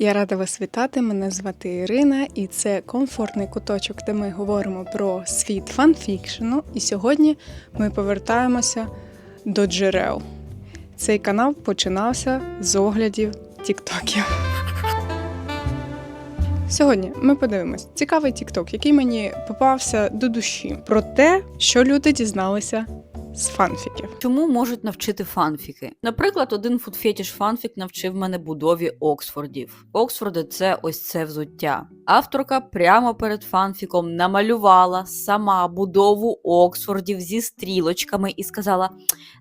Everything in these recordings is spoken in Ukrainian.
Я рада вас вітати. Мене звати Ірина, і це комфортний куточок, де ми говоримо про світ фанфікшену. І сьогодні ми повертаємося до джерел. Цей канал починався з оглядів тіктоків. Сьогодні ми подивимось цікавий тікток, який мені попався до душі, про те, що люди дізналися з фанфіків. Чому можуть навчити фанфіки? Наприклад, один фудфетіш фанфік навчив мене будові Оксфордів. Оксфорди це ось це взуття. Авторка прямо перед фанфіком намалювала сама будову Оксфордів зі стрілочками і сказала: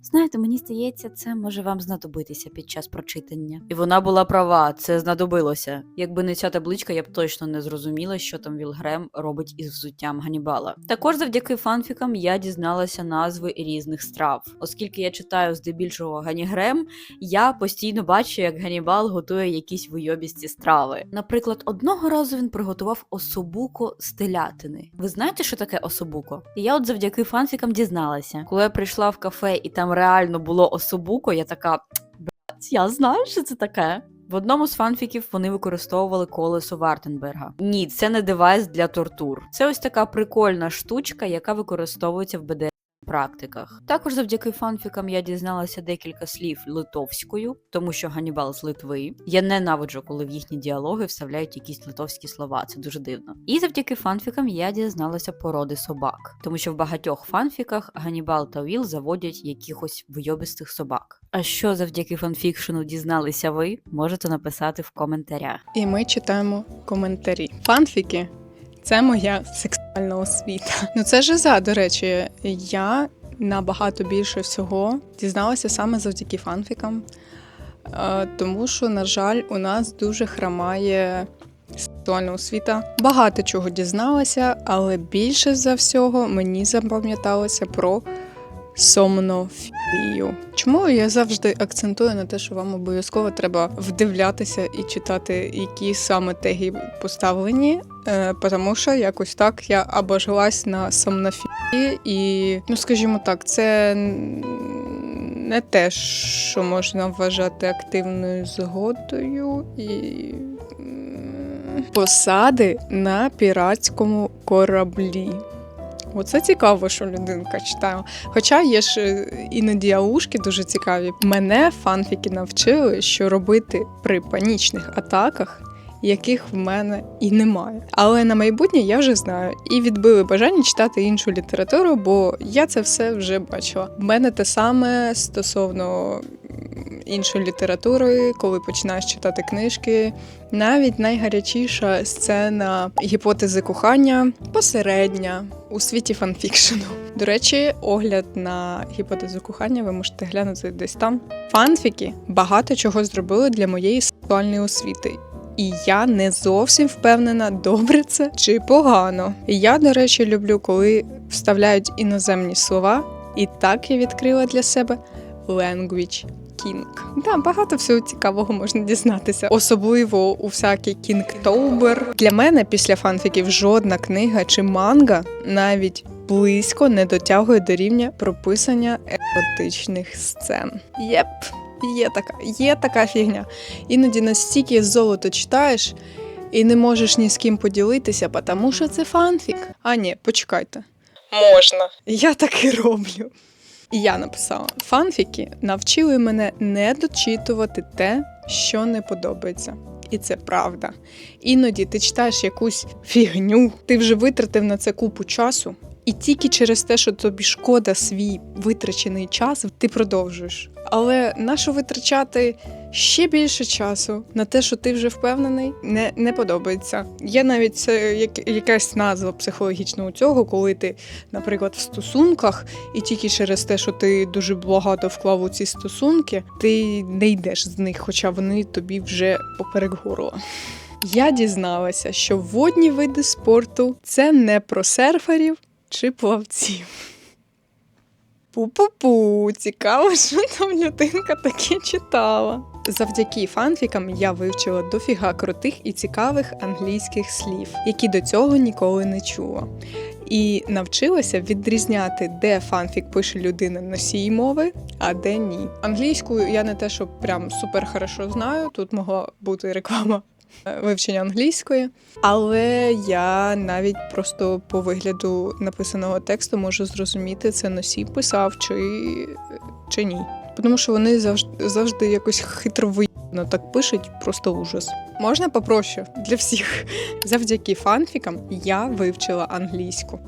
Знаєте, мені здається, це може вам знадобитися під час прочитання. І вона була права, це знадобилося. Якби не ця табличка, я б точно не зрозуміла, що там Вілгрем робить із взуттям Ганібала. Також завдяки фанфікам я дізналася назви різних страв. Оскільки я читаю здебільшого Ганігрем, я постійно бачу, як Ганібал готує якісь вийобісті страви. Наприклад, одного разу він приготував особуко з телятини. Ви знаєте, що таке особуко? Я от завдяки фанфікам дізналася. Коли я прийшла в кафе і там реально було особуко, я така блядь, я знаю, що це таке. В одному з фанфіків вони використовували колесо Вартенберга. Ні, це не девайс для тортур. Це ось така прикольна штучка, яка використовується в БДС практиках. Також завдяки фанфікам я дізналася декілька слів литовською, тому що Ганібал з Литви. Я ненавиджу, коли в їхні діалоги вставляють якісь литовські слова. Це дуже дивно. І завдяки фанфікам я дізналася породи собак, тому що в багатьох фанфіках Ганібал та Віл заводять якихось вийобистих собак. А що завдяки фанфікшену дізналися ви? Можете написати в коментарях. І ми читаємо коментарі. Фанфіки це моя сексуальна освіта. Ну це жиза, до речі. Я набагато більше всього дізналася саме завдяки фанфікам, Е, тому що, на жаль, у нас дуже хромає сексуальна освіта. Багато чого дізналася, але більше за всього мені запам'яталося про сомнофілію. Чому я завжди акцентую на те, що вам обов'язково треба вдивлятися і читати, які саме теги поставлені, тому що якось так я обожилась на сомнофілії, і, ну скажімо так, це не те, що можна вважати активною згодою і. Посади на піратському кораблі. Оце цікаво, що людинка читає. Хоча є ж е, іноді аушки дуже цікаві. Мене фанфіки навчили, що робити при панічних атаках, яких в мене і немає. Але на майбутнє я вже знаю і відбили бажання читати іншу літературу, бо я це все вже бачила. В мене те саме стосовно іншої літератури, коли починаєш читати книжки. Навіть найгарячіша сцена гіпотези кохання посередня у світі фанфікшену. До речі, огляд на гіпотезу кохання ви можете глянути десь там. Фанфіки багато чого зробили для моєї сексуальної освіти. І я не зовсім впевнена, добре це чи погано. Я, до речі, люблю, коли вставляють іноземні слова, і так я відкрила для себе language King. Да, багато всього цікавого можна дізнатися, особливо у всякий кінгтобер. Для мене після фанфіків жодна книга чи манга навіть близько не дотягує до рівня прописання еротичних сцен. Єп. Є така, є така фігня. Іноді настільки золото читаєш і не можеш ні з ким поділитися, тому що це фанфік. А ні, почекайте. Можна. Я так і роблю. І я написала: фанфіки навчили мене не дочитувати те, що не подобається. І це правда. Іноді ти читаєш якусь фігню, ти вже витратив на це купу часу, і тільки через те, що тобі шкода свій витрачений час, ти продовжуєш. Але нащо витрачати ще більше часу на те, що ти вже впевнений, не, не подобається. Є навіть це як, якась назва психологічна у цього, коли ти, наприклад, в стосунках, і тільки через те, що ти дуже багато вклав у ці стосунки, ти не йдеш з них, хоча вони тобі вже поперек горла. Я дізналася, що водні види спорту це не про серферів чи плавців. Пу-пу-пу, цікаво, що там людинка таке читала. Завдяки фанфікам я вивчила дофіга крутих і цікавих англійських слів, які до цього ніколи не чула. І навчилася відрізняти, де фанфік пише людина носій мови, а де ні. Англійську я не те, що прям супер хорошо знаю. Тут могла бути реклама вивчення англійської, але я навіть просто по вигляду написаного тексту можу зрозуміти, це носій писав чи, чи ні. Тому що вони завжди, завжди якось хитро виїбно так пишуть, просто ужас. Можна попроще для всіх. Завдяки фанфікам я вивчила англійську.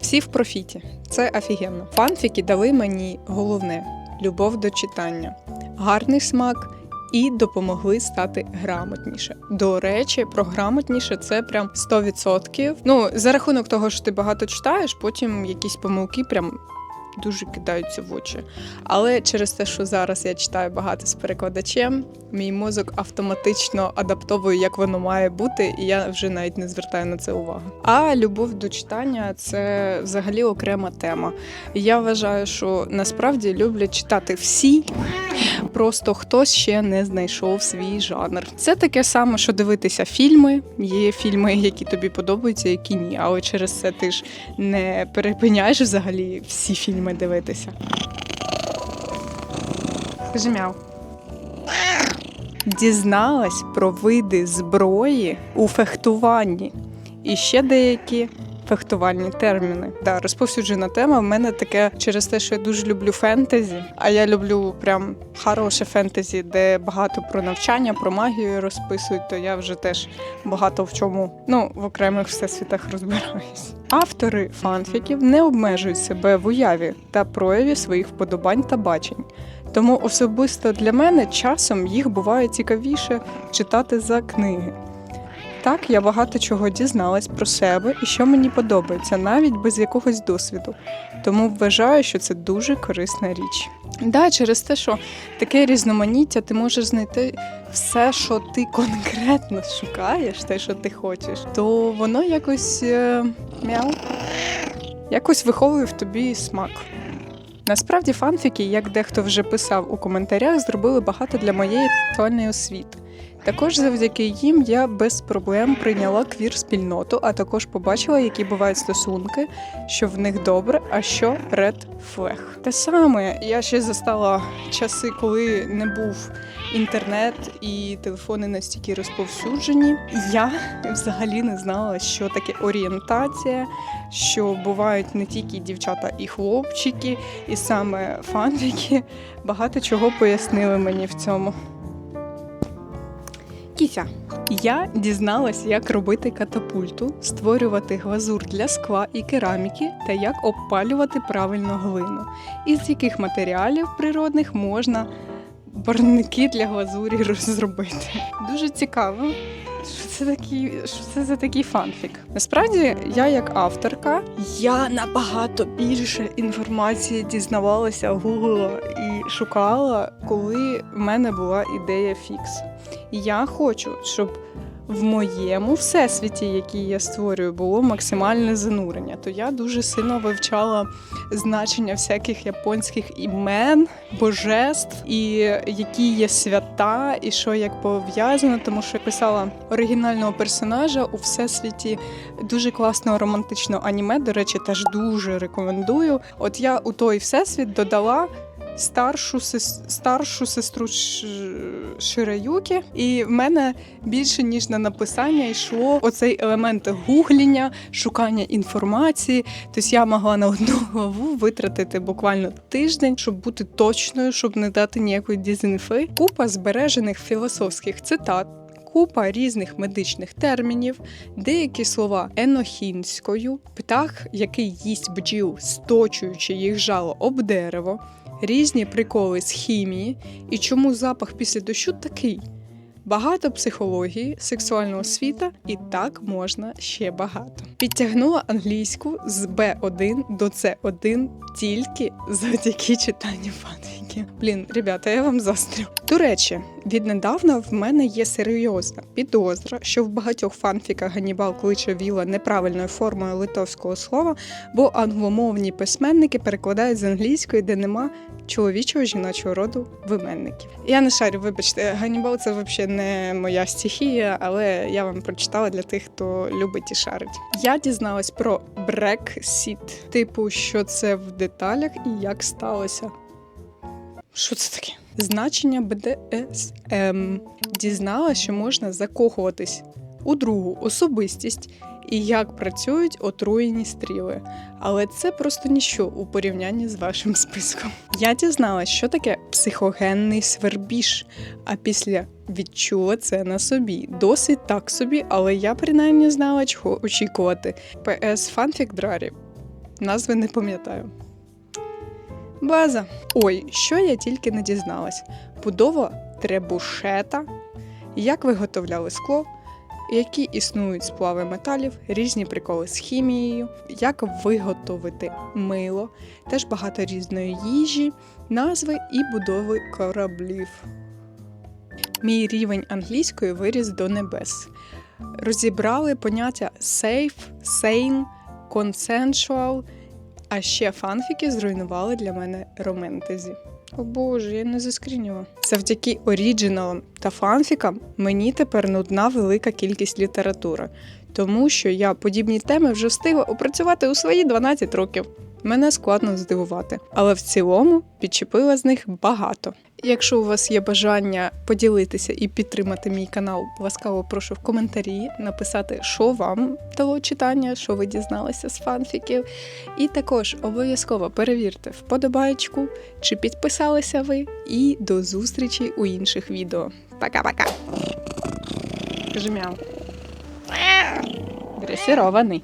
Всі в профіті. Це офігенно. Фанфіки дали мені головне любов до читання, гарний смак і допомогли стати грамотніше. До речі, про грамотніше це прям 100%. Ну, за рахунок того, що ти багато читаєш, потім якісь помилки прям. Дуже кидаються в очі. Але через те, що зараз я читаю багато з перекладачем, мій мозок автоматично адаптовує, як воно має бути, і я вже навіть не звертаю на це увагу. А любов до читання це взагалі окрема тема. Я вважаю, що насправді люблять читати всі, просто хтось ще не знайшов свій жанр. Це таке саме, що дивитися фільми. Є фільми, які тобі подобаються, які ні. Але через це ти ж не перепиняєш взагалі всі фільми дивитися. Скажи мяу. Дізналась про види зброї у фехтуванні і ще деякі фехтувальні терміни. Да, розповсюджена тема. В мене таке через те, що я дуже люблю фентезі. А я люблю прям хороше фентезі, де багато про навчання, про магію розписують. То я вже теж багато в чому ну в окремих всесвітах розбираюсь. Автори фанфіків не обмежують себе в уяві та прояві своїх вподобань та бачень. Тому особисто для мене часом їх буває цікавіше читати за книги. Так, я багато чого дізналась про себе і що мені подобається, навіть без якогось досвіду. Тому вважаю, що це дуже корисна річ. Да, через те, що таке різноманіття, ти можеш знайти все, що ти конкретно шукаєш, те, що ти хочеш, то воно якось е, мяу, якось виховує в тобі смак. Насправді фанфіки, як дехто вже писав у коментарях, зробили багато для моєї сексуальної освіти. Також завдяки їм я без проблем прийняла квір-спільноту, а також побачила, які бувають стосунки, що в них добре, а що ред флег. Те саме я ще застала часи, коли не був інтернет і телефони настільки розповсюджені. Я взагалі не знала, що таке орієнтація, що бувають не тільки дівчата і хлопчики, і саме фанфіки. Багато чого пояснили мені в цьому. Кіся. Я дізналась, як робити катапульту, створювати глазур для скла і кераміки та як обпалювати правильно глину, із яких матеріалів природних можна барники для глазурі розробити. Дуже цікаво. Що це такий, що це за такий фанфік? Насправді, я як авторка, я набагато більше інформації дізнавалася, гуглила і шукала, коли в мене була ідея фікс. І я хочу, щоб в моєму всесвіті, який я створюю, було максимальне занурення. То я дуже сильно вивчала значення всяких японських імен, божеств, і які є свята, і що як пов'язано, тому що я писала оригінального персонажа у всесвіті дуже класного романтичного аніме. До речі, теж дуже рекомендую. От я у той всесвіт додала. Старшу старшу сестру Шираюки, і в мене більше ніж на написання йшло оцей елемент гугління, шукання інформації. Тобто я могла на одну главу витратити буквально тиждень, щоб бути точною, щоб не дати ніякої дізінфи. Купа збережених філософських цитат. Купа різних медичних термінів, деякі слова енохінською, птах, який їсть бджіл, сточуючи їх жало об дерево, різні приколи з хімії і чому запах після дощу такий. Багато психології, сексуального освіта, і так можна ще багато. Підтягнула англійську з B1 до C1 тільки завдяки читанню фанфіків. Блін, ребята, я вам застрю. До речі, віднедавна в мене є серйозна підозра, що в багатьох фанфіках Ганнібал кличе Віла неправильною формою литовського слова, бо англомовні письменники перекладають з англійської, де нема чоловічого жіночого роду вименників. Я не шарю, вибачте, Ганнібал це взагалі не моя стихія, але я вам прочитала для тих, хто любить і шарить. Я дізналась про Брексіт, типу, що це в деталях і як сталося. Що це таке? Значення БДСМ. Дізналася, що можна закохуватись у другу особистість і як працюють отруєні стріли. Але це просто ніщо у порівнянні з вашим списком. Я дізналася, що таке психогенний свербіж, а після відчула це на собі. Досить так собі, але я принаймні знала, чого очікувати. ПС Фанфік Драрі. Назви не пам'ятаю. База. Ой, що я тільки не дізналась. Будова требушета, як виготовляли скло, які існують сплави металів, різні приколи з хімією, як виготовити мило, теж багато різної їжі, назви і будови кораблів. Мій рівень англійської виріс до небес. Розібрали поняття safe, sane, consensual, а ще фанфіки зруйнували для мене романтезі. О боже, я не заскрінювала. Завдяки оріджиналам та фанфікам мені тепер нудна велика кількість літератури, тому що я подібні теми вже встигла опрацювати у свої 12 років. Мене складно здивувати, але в цілому підчепила з них багато. Якщо у вас є бажання поділитися і підтримати мій канал, ласкаво прошу в коментарі написати, що вам дало читання, що ви дізналися з фанфіків. І також обов'язково перевірте вподобайку, чи підписалися ви. І до зустрічі у інших відео. Пока-пока. Кажи мяу. Дресирований.